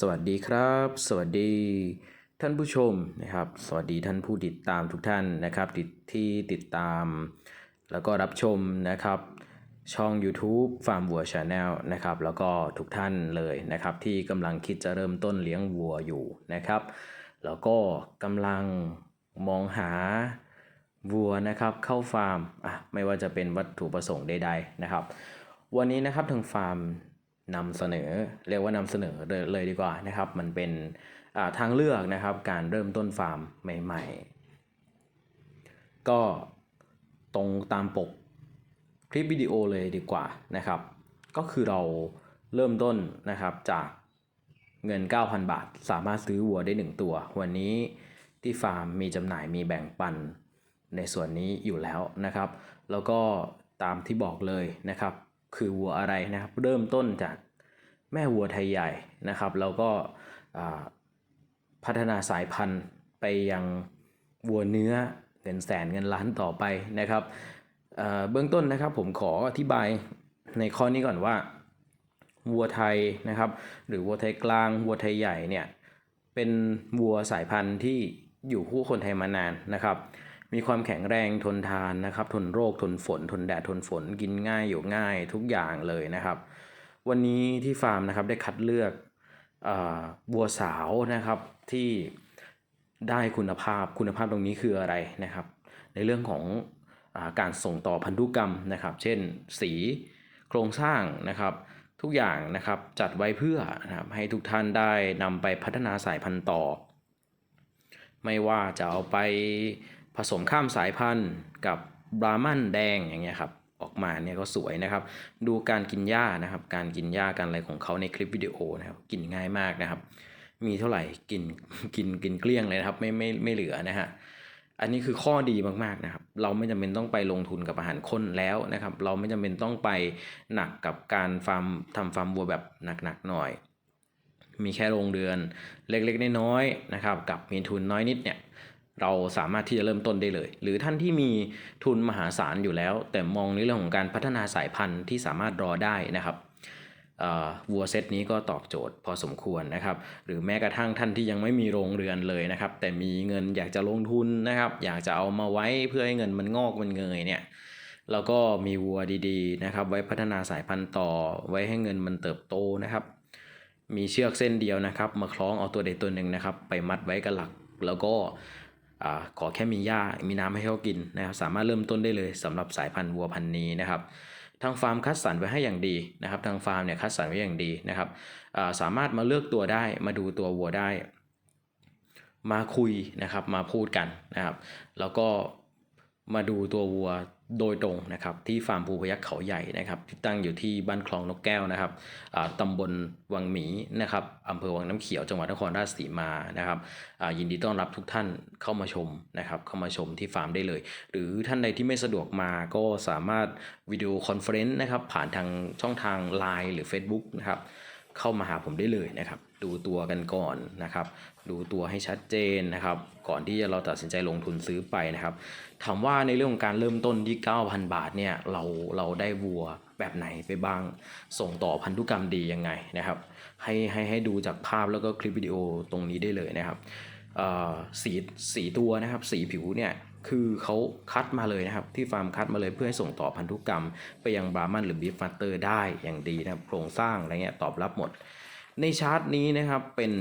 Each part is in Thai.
สวัสดีครับ สวัสดีท่านผู้ชมนะครับ สวัสดีท่านผู้ติดตามทุกท่านนะครับที่ที่ติดตาม แล้วก็รับชมนะครับ ช่อง YouTube Farm วัว Channel นะครับ แล้วก็ทุกท่านเลยนะครับ ที่กำลังคิดจะเริ่มต้นเลี้ยงวัวอยู่นะครับ แล้วก็กำลังมองหาวัวนะครับเข้าฟาร์มอะไม่ว่าจะเป็นวัตถุประสงค์ใดๆนะครับ วันนี้นะครับทางฟาร์ม นำเสนอเรียกว่านำเสนอเลยดีกว่านะครับ มันเป็นทางเลือกนะครับ การเริ่มต้นฟาร์มใหม่ ๆ ก็ตรงตามปกคลิปวิดีโอเลยดีกว่านะครับ ก็คือเราเริ่มต้นนะครับจากเงิน 9,000 บาท สามารถซื้อวัวได้ 1 ตัว วันนี้ที่ฟาร์มมีจำหน่ายมีแบ่งปันในส่วนนี้อยู่แล้วนะครับ แล้วก็ตามที่บอกเลยนะครับ คือวัวอะไรนะครับ เริ่มต้นจากแม่วัวไทยใหญ่นะครับ แล้วก็พัฒนาสายพันธุ์ไปยังวัวเนื้อเงินแสนเงินล้านต่อไปนะครับเบื้องต้นนะครับผมขออธิบายในข้อนี้ก่อนว่าวัวไทยนะครับ หรือวัวไทยกลางวัวไทยใหญ่เนี่ยเป็นวัวสายพันธุ์ที่อยู่คู่คนไทยมานานนะครับ มีความแข็งแรงทนทานนะครับ ทนโรคทนฝน ทนแดดทนฝน กินง่ายอยู่ง่ายทุกอย่างเลยนะครับ วันนี้ที่ฟาร์มนะครับได้คัดเลือกอาวัวสาวนะครับที่ได้คุณภาพคุณภาพตรงนี้คืออะไรนะครับ ในเรื่องของอาการส่งต่อพันธุกรรมนะครับ เช่นสีโครงสร้างนะครับทุกอย่างนะครับจัดไว้เพื่อนะครับให้ทุกท่านได้นำไปพัฒนาสายพันธุ์ต่อ ไม่ว่าจะเอาไป ผสมข้ามสายพันธุ์กับบรามันแดงอย่างเงี้ยครับออกมาเนี่ยก็สวยนะครับ ดูการกินหญ้านะครับ การกินหญ้าการอะไรของเขาในคลิปวิดีโอนะครับ กินง่ายมากนะครับ มีเท่าไหร่กินกินกินเกลี้ยงเลยนะครับ ไม่ไม่ไม่เหลือนะฮะอันนี้คือข้อดีมากๆนะครับ เราไม่จำเป็นต้องไปลงทุนกับอาหารข้นแล้วนะครับ เราไม่จำเป็นต้องไปหนักกับการฟาร์มทำฟาร์มวัวแบบหนักๆหน่อย มีแค่โรงเรือนเล็กๆน้อยๆนะครับ กับมีทุนน้อยนิดเนี่ย เราสามารถที่จะเริ่มต้นได้เลย หรือท่านที่มีทุนมหาศาลอยู่แล้ว แต่มองในเรื่องของการพัฒนาสายพันธุ์ที่สามารถรอได้นะครับวัวเซตนี้ก็ตอบโจทย์พอสมควรนะครับ หรือแม้กระทั่งท่านที่ยังไม่มีโรงเรือนเลยนะครับ แต่มีเงินอยากจะลงทุนนะครับ อยากจะเอามาไว้เพื่อให้เงินมันงอกมันเงยเนี่ยแล้วก็มีวัวดีๆนะครับ ไว้พัฒนาสายพันธุ์ต่อ ไว้ให้เงินมันเติบโตนะครับ มีเชือกเส้นเดียวนะครับ มาคล้องเอาตัวใดตัวหนึ่งนะครับ ไปมัดไว้กับหลัก แล้วก็ อขอแค่มีหญ้ามีน้ำให้เขากินนะครับสามารถเริ่มต้นได้เลยสำหรับสายพันธุ์วัวพันธุ์นี้นะครับทางฟาร์มคัดสรรไว้ให้อย่างดีนะครับ ทางฟาร์มเนี่ยคัดสรรไว้อย่างดีนะครับสามารถมาเลือกตัวได้มาดูตัววัวได้ มาคุยนะครับมาพูดกันนะครับ แล้วก็ มาดูตัววัวโดยตรงนะครับที่ฟาร์มภูพยัคฆ์เขาใหญ่นะครับที่ตั้งอยู่ที่บ้านคลองนกแก้วนะครับอ่าตำบลวังหมีนะครับอำเภอวังน้ำเขียวจังหวัดนครราชสีมานะครับอ่ายินดีต้อนรับทุกท่านเข้ามาชมนะครับเข้ามาชมที่ฟาร์มได้เลย หรือท่านใดที่ไม่สะดวกมาก็สามารถวิดีโอคอนเฟรนซ์นะครับผ่านทางช่องทาง Line หรือ Facebook นะครับเข้ามาหาผมได้เลยนะครับ ดูตัวกันก่อนนะครับ ดูตัวให้ชัดเจนนะครับ ก่อนที่จะเราตัดสินใจลงทุนซื้อไปนะครับ ถามว่าในเรื่องของการเริ่มต้นที่ 9,000 บาทเนี่ยเราเราได้วัวแบบไหนไปบ้าง ส่งต่อพันธุกรรมดียังไงนะครับ ให้ให้ให้ดูจากภาพแล้วก็คลิปวิดีโอตรงนี้ได้เลยนะครับสีสีตัวนะครับสีผิวเนี่ยคือเขาคัดมาเลยนะครับ ที่ฟาร์มคัดมาเลยเพื่อให้ส่งต่อพันธุกรรม ไปยังบรามันหรือบีฟฟัตเตอร์ได้อย่างดีนะครับโครงสร้างอะไรเงี้ยตอบรับหมด ในชาร์ตนี้นะครับเป็น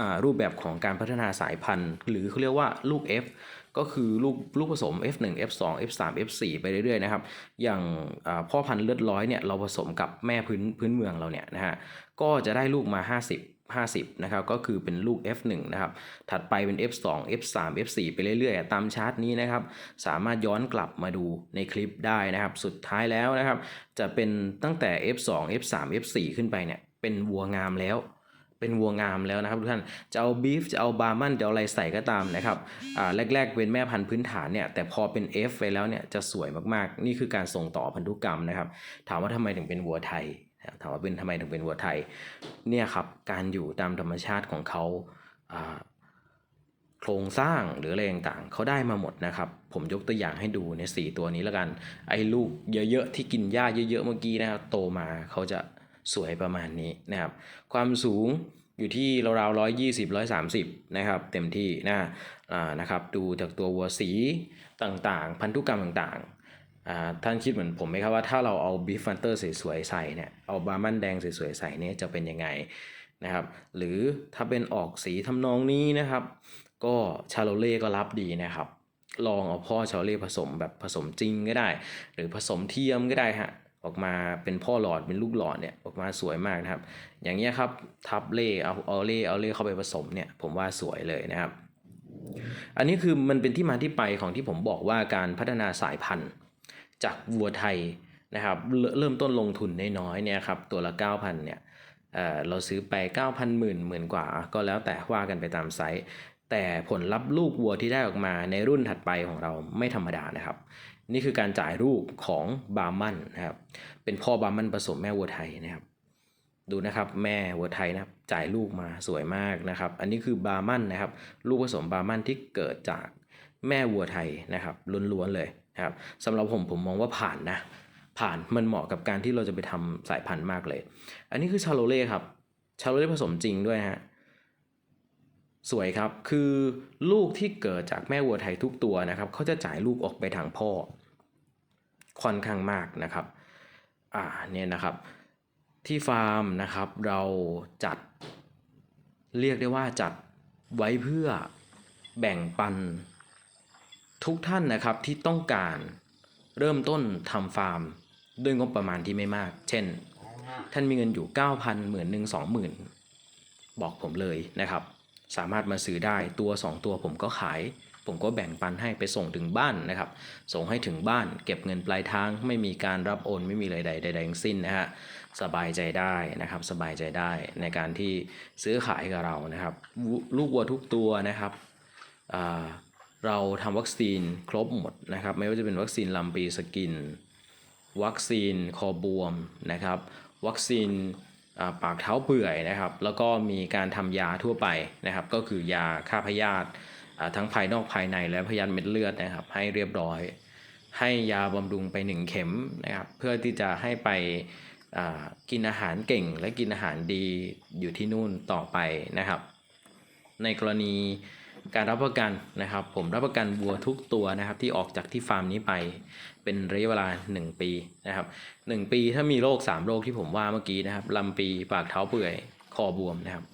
อ่ารูปแบบของการพัฒนาสายพันธุ์ หรือเขาเรียกว่าลูก F ก็คือลูกลูกผสม F1 F2 F3 F4 ไปเรื่อยๆนะครับ อย่างพ่อพันธุ์เลือดร้อยเนี่ยเราผสมกับแม่พื้นพื้นเมืองเราเนี่ยนะฮะก็จะได้ลูกมา 50 50นะครับก็คือเป็นลูก F1 นะครับถัดไปเป็น F2 F3 F4 ไปเรื่อยๆ ตามชาร์ตนี้นะครับสามารถย้อนกลับมาดูในคลิปได้นะครับ สุดท้ายแล้วนะครับจะเป็นตั้งแต่ F2 F3 F4 ขึ้นไปเนี่ย เป็นวัวงามแล้ว เป็นวัวงามแล้วนะครับทุกท่านจะเอาบีฟจะเอาบาร์มันจะเอาอะไรใส่ก็ตามนะครับอ่าแรก ๆ เป็นแม่พันธุ์พื้นฐานเนี่ยแต่พอเป็น F ไปแล้วเนี่ยจะสวยมากๆ นี่คือการส่งต่อพันธุกรรมนะครับ ถามว่าทำไมถึงเป็นวัวไทยถามว่าเป็นทำไมถึงเป็นวัวไทยเนี่ยครับการอยู่ตามธรรมชาติของเขาอ่าโครงสร้างหรืออะไรต่างๆเขาได้มาหมดนะครับ ผมยกตัวอย่างให้ดูในสี่ตัวนี้แล้วกัน ไอ้ลูกเยอะๆที่กินหญ้าเยอะๆเมื่อกี้นะครับโตมาเขาจะ สวยประมาณนี้นะครับ ความสูงอยู่ที่ราวๆร้อยยี่สิบร้อยสามสิบนะครับ เต็มที่นะอ่านะครับ ดูจากตัววัวสีต่างๆ พันธุกรรมต่างๆอ่าท่านคิดเหมือนผมไหมครับว่าถ้าเราเอาบีฟันเตอร์สวยๆใส่เนี่ย เอาบาร์มันแดงสวยๆใส่เนี่ยจะเป็นยังไงนะครับ หรือถ้าเป็นออกสีทำนองนี้นะครับ ก็ชาโลเล่ก็รับดีนะครับลองเอาพ่อชาโลเล่ผสมแบบผสมจริงก็ได้ หรือผสมเทียมก็ได้ฮะ ออกมาเป็นพ่อหลอดเป็นลูกหลอดเนี่ยออกมาสวยมากนะครับ อย่างเงี้ยครับทับเล่เอาเอาเล่เอาเล่เข้าไปผสมเนี่ยผมว่าสวยเลยนะครับ อันนี้คือมันเป็นที่มาที่ไปของที่ผมบอกว่าการพัฒนาสายพันธุ์ จากวัวไทยนะครับเริ่มต้นลงทุนน้อยๆเนี่ยครับตัวละ 9,000เนี่ยเออเราซื้อไป 9,000หมื่นหมื่นกว่า ก็แล้วแต่ว่ากันไปตามไซส์แต่ผลลัพธ์ลูกวัวที่ได้ออกมาในรุ่นถัดไปของเราไม่ธรรมดานะครับ นี่คือการจ่ายรูปของบาร์มันนะครับ เป็นพ่อบาร์มันผสมแม่วัวไทยนะครับ ดูนะครับแม่วัวไทยนะจ่ายลูกมาสวยมากนะครับ อันนี้คือบาร์มันนะครับ ลูกผสมบาร์มันที่เกิดจากแม่วัวไทยนะครับล้วนๆเลยนะครับสำหรับผมผมมองว่าผ่านนะ ผ่านมันเหมาะกับการที่เราจะไปทำสายพันธุ์มากเลย อันนี้คือชาโลเล่ครับชาโลเล่ผสมจริงด้วยฮะ สวยครับ คือลูกที่เกิดจากแม่วัวไทยทุกตัวนะครับเขาจะจ่ายลูกออกไปทางพ่อ ค่อนข้างมากนะครับ อ่าเนี่ยนะครับ ที่ฟาร์มนะครับเราจัด เรียกได้ว่าจัดไว้เพื่อแบ่งปัน ทุกท่านนะครับที่ต้องการเริ่มต้นทำฟาร์ม ด้วยงบประมาณที่ไม่มาก เช่น ท่านมีเงินอยู่ 9,000หมื่นหนึ่งสองหมื่นบอกผมเลยนะครับ สามารถมาซื้อได้ตัว 2 ตัวผมก็ขาย ผมก็แบ่งปันให้ไปส่งถึงบ้านนะครับ ส่งให้ถึงบ้าน เก็บเงินปลายทาง ไม่มีการรับโอนไม่มีอะไรใดใดๆทั้งสิ้นนะฮะสบายใจได้นะครับสบายใจได้ในการที่ซื้อขายกับเรานะครับ ลูกวัวทุกตัวนะครับเราทำวัคซีนครบหมดนะครับ ไม่ว่าจะเป็นวัคซีนลำปีสกิน วัคซีนคอบวมนะครับ วัคซีน ปากเท้าเปื่อยนะครับ แล้วก็มีการทำยาทั่วไปนะครับ ก็คือยาฆ่าพยาธิทั้งภายนอกภายในและพยาธิเม็ดเลือดนะครับ ให้เรียบร้อย ให้ยาบำรุงไปหนึ่งเข็มนะครับ เพื่อที่จะให้ไปกินอาหารเก่งและกินอาหารดีอยู่ที่นู่นต่อไปนะครับ ในกรณี การรับประกันนะครับ ผมรับประกันวัวทุกตัวนะครับ ที่ออกจากที่ฟาร์มนี้ไปเป็นระยะเวลา 1 ปีนะครับ 1 ปีถ้ามีโรค3โรคที่ผมว่าเมื่อกี้นะครับลำปีปากเท้าเปื่อยคอบวมนะครับ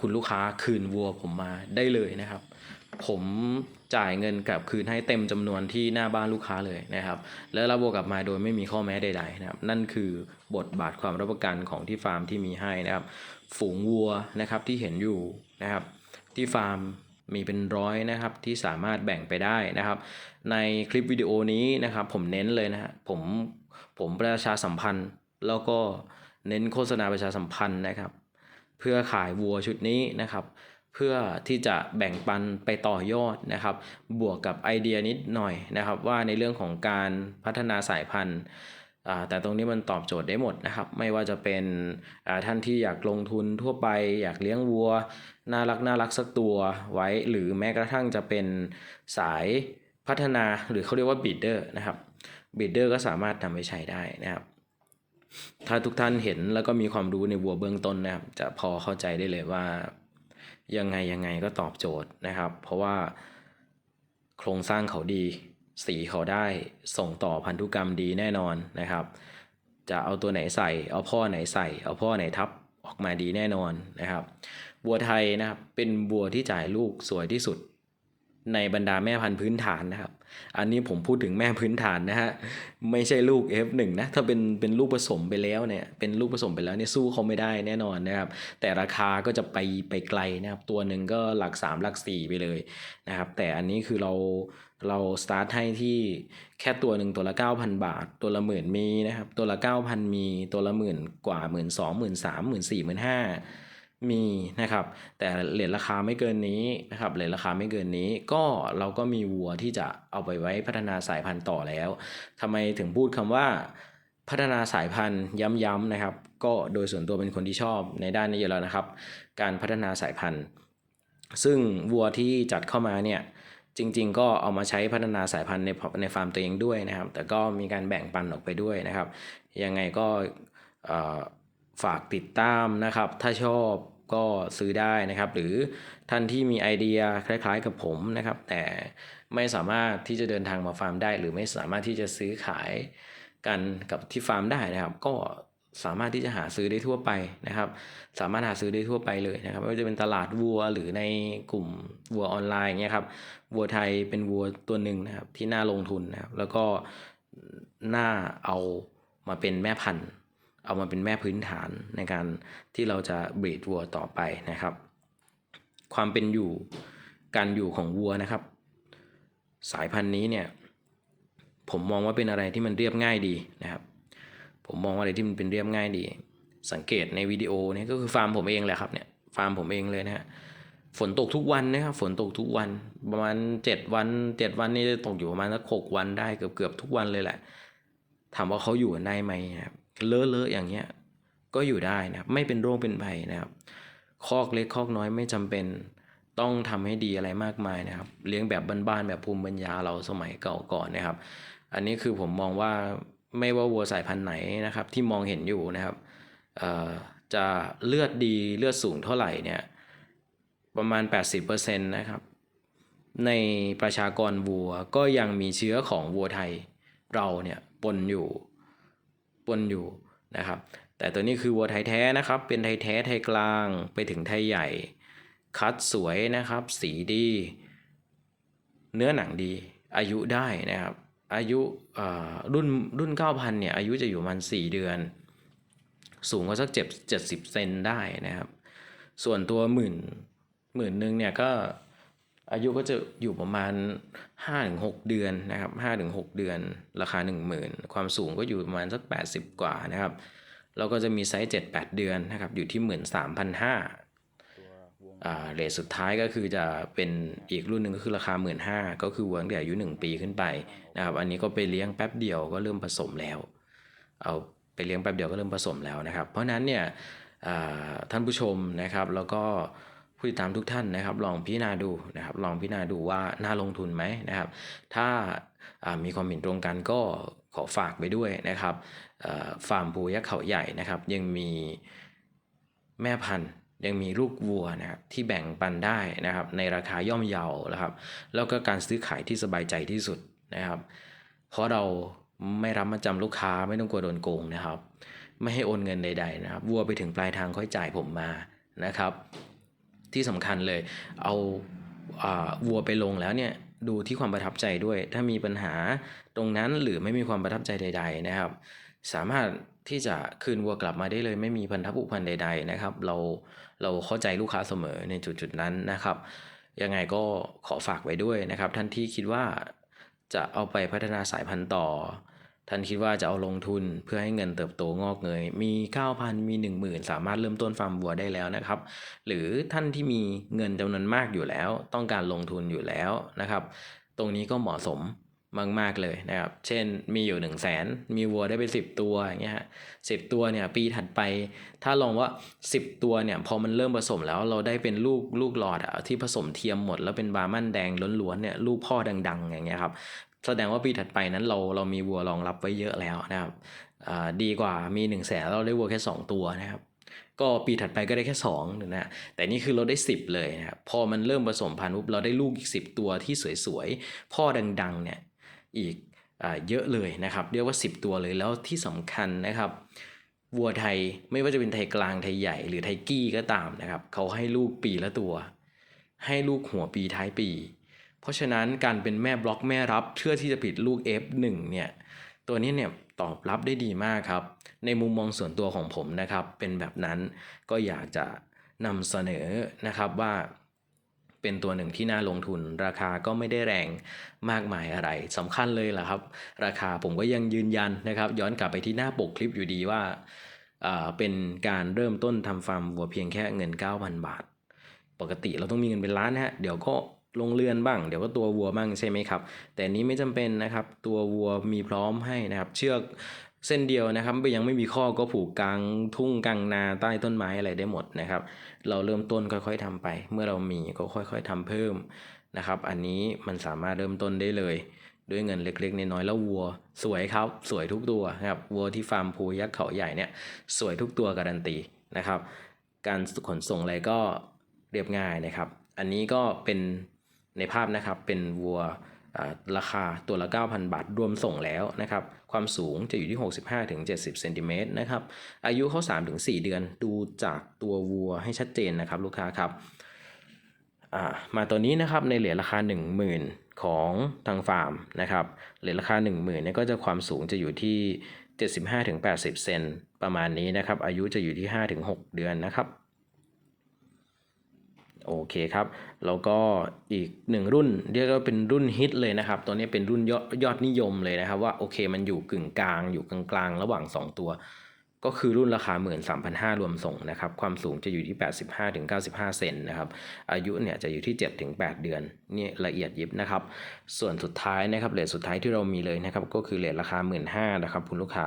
คุณลูกค้าคืนวัวผมมาได้เลยนะครับ ผมจ่ายเงินกลับคืนให้เต็มจำนวนที่หน้าบ้านลูกค้าเลยนะครับ แล้วรับวัวกลับมาโดยไม่มีข้อแม้ใดๆนะครับ นั่นคือบทบาทความรับประกันของที่ฟาร์มที่มีให้นะครับ ฝูงวัวนะครับที่เห็นอยู่นะครับ ที่ฟาร์มมีเป็นร้อยนะครับที่สามารถแบ่งไปได้นะครับ ในคลิปวิดีโอนี้นะครับ ผมเน้นเลยนะฮะผมผมประชาสัมพันธ์ แล้วก็เน้นโฆษณาประชาสัมพันธ์นะครับ เพื่อขายวัวชุดนี้นะครับเพื่อที่จะแบ่งปันไปต่อยอดนะครับ บวกกับไอเดียนิดหน่อยนะครับ ว่าในเรื่องของการพัฒนาสายพันธุ์ แต่ตรงนี้มันตอบโจทย์ได้หมดนะครับ ไม่ว่าจะเป็นอ่าท่านที่อยากลงทุนทั่วไป อยากเลี้ยงวัว น่ารักน่ารักสักตัวไว้ หรือแม้กระทั่งจะเป็นสายพัฒนาหรือเขาเรียกว่าบีดเดอร์นะครับบีดเดอร์ก็สามารถนำไปใช้ได้นะครับถ้าทุกท่านเห็นแล้วก็มีความรู้ในวัวเบื้องต้นนะครับ จะพอเข้าใจได้เลยว่า ยังไงยังไงก็ตอบโจทย์นะครับ เพราะว่าโครงสร้างเขาดี สีเขาได้ส่งต่อพันธุกรรมดีแน่นอนนะครับ จะเอาตัวไหนใส่เอาพ่อไหนใส่ เอาพ่อไหนทับออกมาดีแน่นอนนะครับ บัวไทยนะครับเป็นบัวที่จ่ายลูกสวยที่สุด ในบรรดาแม่พันธุ์พื้นฐานนะครับ อันนี้ผมพูดถึงแม่พื้นฐานนะฮะ ไม่ใช่ลูก F1 นะ ถ้าเป็นเป็นลูกผสมไปแล้วเนี่ย เป็นลูกผสมไปแล้วเนี่ยสู้เขาไม่ได้แน่นอนนะครับ แต่ราคาก็จะไปไปไกลนะครับ ตัวหนึ่งก็หลัก 3 หลัก 4 ไปเลยนะครับ แต่อันนี้คือเราเราสตาร์ทให้ที่แค่ตัวหนึ่งตัวละ 9,000 บาท ตัวละหมื่นมีนะครับ ตัวละ 9,000 มี ตัวละหมื่นกว่าหมื่นสองหมื่นสามหมื่นสี่หมื่นห้า มีนะครับ แต่เหรียญราคาไม่เกินนี้นะครับเหรียญราคาไม่เกินนี้ ก็เราก็มีวัวที่จะเอาไปไว้พัฒนาสายพันธุ์ต่อแล้วทำไมถึงพูดคำว่าพัฒนาสายพันธุ์ย้ำๆนะครับ ก็โดยส่วนตัวเป็นคนที่ชอบในด้านนี้อยู่แล้วนะครับ การพัฒนาสายพันธุ์ ซึ่งวัวที่จัดเข้ามาเนี่ยจริง ๆ ก็เอามาใช้พัฒนาสายพันธุ์ในในฟาร์มตัวเองด้วยนะครับ แต่ก็มีการแบ่งปันออกไปด้วยนะครับ ยังไงก็ฝากติดตามนะครับ ถ้าชอบ ก็ซื้อได้นะครับ หรือท่านที่มีไอเดียคล้ายๆกับผมนะครับ แต่ไม่สามารถที่จะเดินทางมาฟาร์มได้ หรือไม่สามารถที่จะซื้อขายกันกับที่ฟาร์มได้นะครับ ก็สามารถที่จะหาซื้อได้ทั่วไปนะครับ สามารถหาซื้อได้ทั่วไปเลยนะครับไม่ว่าจะเป็นตลาดวัวหรือในกลุ่มวัวออนไลน์เงี้ยครับวัวไทยเป็นวัวตัวหนึ่งนะครับที่น่าลงทุนนะครับแล้วก็น่าเอามาเป็นแม่พันธุ์ เอามาเป็นแม่พื้นฐานในการที่เราจะบรีดวัวต่อไปนะครับ ความเป็นอยู่การอยู่ของวัวนะครับ สายพันธุ์นี้เนี่ยผมมองว่าเป็นอะไรที่มันเรียบง่ายดีนะครับ ผมมองว่าอะไรที่มันเป็นเรียบง่ายดี สังเกตในวิดีโอเนี่ยก็คือฟาร์มผมเองแหละครับเนี่ยฟาร์มผมเองเลยนะฮะฝนตกทุกวันนะครับฝนตกทุกวันประมาณเจ็ดวันเจ็ดวันนี่จะตกอยู่ประมาณสักหกวันได้เกือบเกือบทุกวันเลยแหละถามว่าเขาอยู่กันได้ไหมครับ เลอะเลอะอย่างเงี้ยก็อยู่ได้นะครับไม่เป็นโรคเป็นภัยนะครับ คอกเล็กคอกน้อยไม่จำเป็นต้องทำให้ดีอะไรมากมายนะครับ เลี้ยงแบบบ้านๆแบบภูมิปัญญาเราสมัยเก่าก่อนนะครับ อันนี้คือผมมองว่าไม่ว่าวัวสายพันธุ์ไหนนะครับ ที่มองเห็นอยู่นะครับเอ่อจะเลือดดีเลือดสูงเท่าไหร่เนี่ยประมาณ 80%นะครับ ในประชากรวัวก็ยังมีเชื้อของวัวไทยเราเนี่ยปนอยู่ ปนอยู่นะครับ แต่ตัวนี้คือวัวไทยแท้นะครับ เป็นไทยแท้ไทยกลางไปถึงไทยใหญ่ คัดสวยนะครับ สีดี เนื้อหนังดี อายุได้นะครับ อายุอ่อรุ่นรุ่น 9,000เนี่ยอายุจะอยู่ประมัน4เดือน สูงก็สักเจ็ดเจ็ดสิบเซนได้นะครับ ส่วนตัวหมื่นหมื่นหนึ่งเนี่ยก็ อายุก็จะอยู่ประมาณ 5-6 เดือนนะครับ5-6 เดือน ราคา 10,000 ความสูงก็อยู่ประมาณสัก 80 กว่านะครับแล้วก็จะมีไซส์ 7-8 เดือนนะครับอยู่ที่ 13,500อ่าเรทสุดท้ายก็คือจะเป็นอีกรุ่นหนึ่งก็คือราคา 15,000ก็คือวัวตั้งแต่อายุ 1 ปีขึ้นไปนะครับอันนี้ก็ไปเลี้ยงแป๊บเดียวก็เริ่มผสมแล้ว เอาไปเลี้ยงแป๊บเดียวก็เริ่มผสมแล้วนะครับ เพราะฉะนั้นเนี่ยอ่าท่านผู้ชมนะครับแล้วก็ ผู้ติดตามทุกท่านนะครับ ลองพิจารณาดูนะครับ ลองพิจารณาดูว่าน่าลงทุนไหมนะครับ ถ้ามีความเห็นตรงกันก็ขอฝากไปด้วยนะครับฟาร์มปูยักษ์เขาใหญ่นะครับ ยังมีแม่พันธุ์ยังมีลูกวัวนะครับที่แบ่งปันได้นะครับ ในราคาย่อมเยานะครับ แล้วก็การซื้อขายที่สบายใจที่สุดนะครับ เพราะเราไม่รับมาจำลูกค้าไม่ต้องกลัวโดนโกงนะครับ ไม่ให้โอนเงินใด ๆ นะครับ วัวไปถึงปลายทางค่อยจ่ายผมมานะครับ ที่สำคัญเลย เอาวัวไปลงแล้วเนี่ยดูที่ความประทับใจด้วย ถ้ามีปัญหาตรงนั้นหรือไม่มีความประทับใจใด ๆ นะครับ สามารถที่จะคืนวัวกลับมาได้เลย ไม่มีพันธะผูกพันใด ๆ นะครับ เราเราเข้าใจลูกค้าเสมอในจุดๆนั้นนะครับ ยังไงก็ขอฝากไว้ด้วยนะครับ ท่านที่คิดว่าจะเอาไปพัฒนาสายพันธุ์ต่อ ท่านคิดว่าจะเอาลงทุนเพื่อให้เงินเติบโตงอกเงย มี 9,000 มี 10,000 สามารถเริ่มต้นฟาร์มวัวได้แล้วนะครับ หรือท่านที่มีเงินจำนวนมากอยู่แล้ว ต้องการลงทุนอยู่แล้วนะครับ ตรงนี้ก็เหมาะสมมาก ๆ เลยนะครับ เช่นมีอยู่ 1 0 0 0 0แสนมีวัวได้ไป 10 ตัวอย่างเงี้ยฮะสิตัวเนี่ยปีถัดไป ถ้าลองว่า 10 ตัวเนี่ยพอมันเริ่มผสมแล้วเราได้เป็นลูกลูกหลอดอะที่ผสมเทียมหมด แล้วเป็นบาร์มันแดงล้วนๆเนี่ยลูกพ่อดัง ๆ อย่างเงี้ยครับ แสดงว่าปีถัดไปนั้นเราเรามีวัวรองรับไว้เยอะแล้วนะครับอ่าดีกว่ามี1นึ่งแสนเราได้วัวแค่ 2 ตัวนะครับ ก็ปีถัดไปก็ได้แค่2นะฮะแต่นี่คือเราได้ 10 เลยนะครับพอมันเริ่มผสมพันธุ์ปุ๊บเราได้ลูกอีก 10 ตัวที่สวยๆ พ่อดังๆเนี่ยอีกอาเยอะเลยนะครับ เรียกว่า 10 ตัวเลยแล้วที่สำคัญนะครับวัวไทยไม่ว่าจะเป็นไทยกลางไทยใหญ่หรือไทยกี้ก็ตามนะครับเขาให้ลูกปีละตัว ให้ลูกหัวปีท้ายปี เพราะฉะนั้นการเป็นแม่บล็อกแม่รับเพื่อที่จะผิดลูก F1 เนี่ยตัวนี้เนี่ยตอบรับได้ดีมากครับ ในมุมมองส่วนตัวของผมนะครับ เป็นแบบนั้นก็อยากจะนำเสนอนะครับว่าเป็นตัวหนึ่งที่น่าลงทุน ราคาก็ไม่ได้แรงมากมายอะไรสำคัญเลยล่ะครับ ราคาผมก็ยังยืนยันนะครับ ย้อนกลับไปที่หน้าปกคลิปอยู่ดีว่าอ่าเป็นการเริ่มต้นทำฟาร์มวัวเพียงแค่เงิน 9,000 บาท ปกติเราต้องมีเงินเป็นล้านนะฮะเดี๋ยวก็ ลงเรือนบ้าง เดี๋ยวก็ตัววัวบ้างใช่ไหมครับ แต่นี้ไม่จำเป็นนะครับ ตัววัวมีพร้อมให้นะครับ เชือกเส้นเดียวนะครับยังไม่มีข้อก็ผูกกลางทุ่งกลางนาใต้ต้นไม้อะไรได้หมดนะครับ เราเริ่มต้นค่อยๆทำไป เมื่อเรามีก็ค่อยๆทำเพิ่มนะครับ อันนี้มันสามารถเริ่มต้นได้เลย ด้วยเงินเล็กๆน้อยๆแล้ววัว สวยครับ สวยทุกตัวนะครับวัวที่ฟาร์มภูยักษ์เขาใหญ่เนี่ยสวยทุกตัวการันตีนะครับ การขนส่งอะไรก็เรียบง่ายนะครับ อันนี้ก็เป็น ในภาพนะครับเป็นวัวราคาตัวละ 9,000 บาท รวมส่งแล้วนะครับ ความสูงจะอยู่ที่ 65-70เซนติเมตรนะครับ อายุเขา 3-4 เดือน ดูจากตัววัวให้ชัดเจนนะครับลูกค้าครับ มาตัวนี้นะครับในเหรียญราคา 10,000 ของทางฟาร์มนะครับ เหรียญราคา 10,000เนี่ยก็จะความสูงจะอยู่ที่ 75-80 เซนประมาณนี้นะครับ อายุจะอยู่ที่ 5-6 เดือนนะครับ โอเคครับ แล้วก็อีกหนึ่งรุ่นเรียกว่าเป็นรุ่นฮิตเลยนะครับ ตัวนี้เป็นรุ่นยอดยอดนิยมเลยนะครับ ว่าโอเคมันอยู่กึ่งกลางอยู่กลางๆ ระหว่าง 2 ตัว ก็คือรุ่นราคา 13,500รวมส่งนะครับ ความสูงจะอยู่ที่ 85-95 เซนนะครับ อายุเนี่ยจะอยู่ที่ 7-8 เดือนนี่ละเอียดยิบนะครับ ส่วนสุดท้ายนะครับเลทสุดท้ายที่เรามีเลยนะครับ ก็คือเลทราคา 15,000นะครับคุณลูกค้า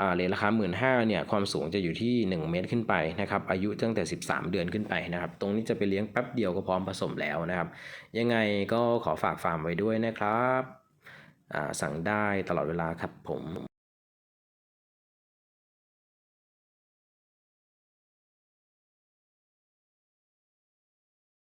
อ่าเลทราคา 15,000เนี่ยความสูงจะอยู่ที่ 1 เมตรขึ้นไปนะครับอายุตั้งแต่ 13 เดือนขึ้นไปนะครับตรงนี้จะไปเลี้ยงแป๊บเดียวก็พร้อมผสมแล้วนะครับยังไงก็ขอฝากฟาร์มไว้ด้วยนะครับอ่าสั่งได้ตลอดเวลาครับผม